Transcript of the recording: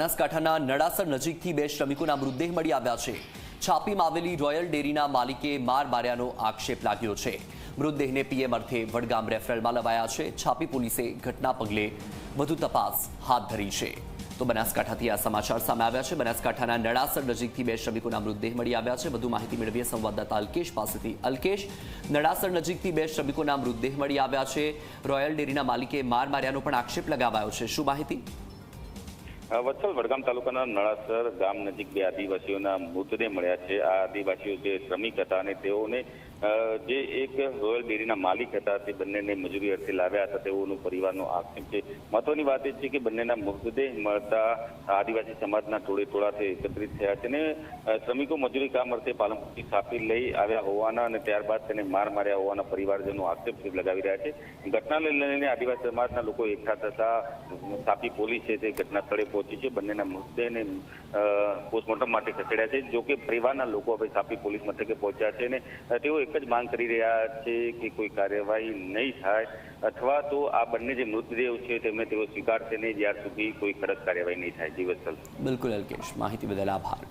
બનાસકાંઠાના નડાસર નજીકથી બે શ્રમિકોના મૃતદેહ મળી આવ્યા છે. છાપીમાં આવેલી રોયલ ડેરીના માલિકે માર માર્યાનો આક્ષેપ લાગ્યો છે. મૃતદેહને પીએમ અર્થે વડગામ રેફરલમાં લવાયા છે. છાપી પોલીસે ઘટના પગલે વધુ તપાસ હાથ ધરી છે. તો બનાસકાંઠાથી આ સમાચાર સામે આવ્યા છે. બનાસકાંઠાના નડાસર નજીકથી બે શ્રમિકોના મૃતદેહ મળી આવ્યા છે. વધુ માહિતી મેળવીએ સંવાદદાતા અલ્કેશ પાસેથી. અલ્કેશ, નડાસર નજીકથી બે શ્રમિકોના મૃતદેહ મળી આવ્યા છે. રોયલ ડેરીના માલિકે માર માર્યાનો પણ આક્ષેપ લગાવાયો છે. શું માહિતી? વત્સલ વડગામ તાલુકાના નળાસર ગામ નજીક બે આદિવાસીઓના મૃતદેહ મળ્યા છે. આ આદિવાસીઓ જે શ્રમિક હતા અને તેઓને જે એક રોયલ ડેરીના માલિક હતા તે બંનેને મજૂરી અર્થે લાવ્યા હતા. તેઓનો પરિવારનો આક્ષેપ છે. મહત્વની વાત એ છે કે બંનેના મૃતદેહ મળતા આદિવાસી સમાજના ટોળે ટોળાથી એકત્રિત થયા છે અને શ્રમિકો મજૂરી કામ અર્થે પાલનપુરથી સાપી લઈ આવ્યા હોવાના અને ત્યારબાદ તેને માર માર્યા હોવાના પરિવારજનો આક્ષેપ લગાવી રહ્યા છે. ઘટનાને લઈને આદિવાસી સમાજના લોકો એકઠા થતા સાપી પોલીસ છે તે ઘટના સ્થળે પહોંચી છે. બંનેના મૃતદેહને પોસ્ટમોર્ટમ માટે ખસેડ્યા છે. જો કે પરિવારના લોકો હવે સાપી પોલીસ મથકે પહોંચ્યા છે અને તેઓ જ માંગ કરી રહ્યા છે કે કોઈ કાર્યવાહી નહીં થાય, અથવા તો આ બંને જે મૃતદેહ છે તેમને તેઓ સ્વીકારશે નહીં જ્યાર સુધી કોઈ કડક કાર્યવાહી નહીં થાય. જીવત બિલકુલ અલ્કેશ, માહિતી બદલ આભાર.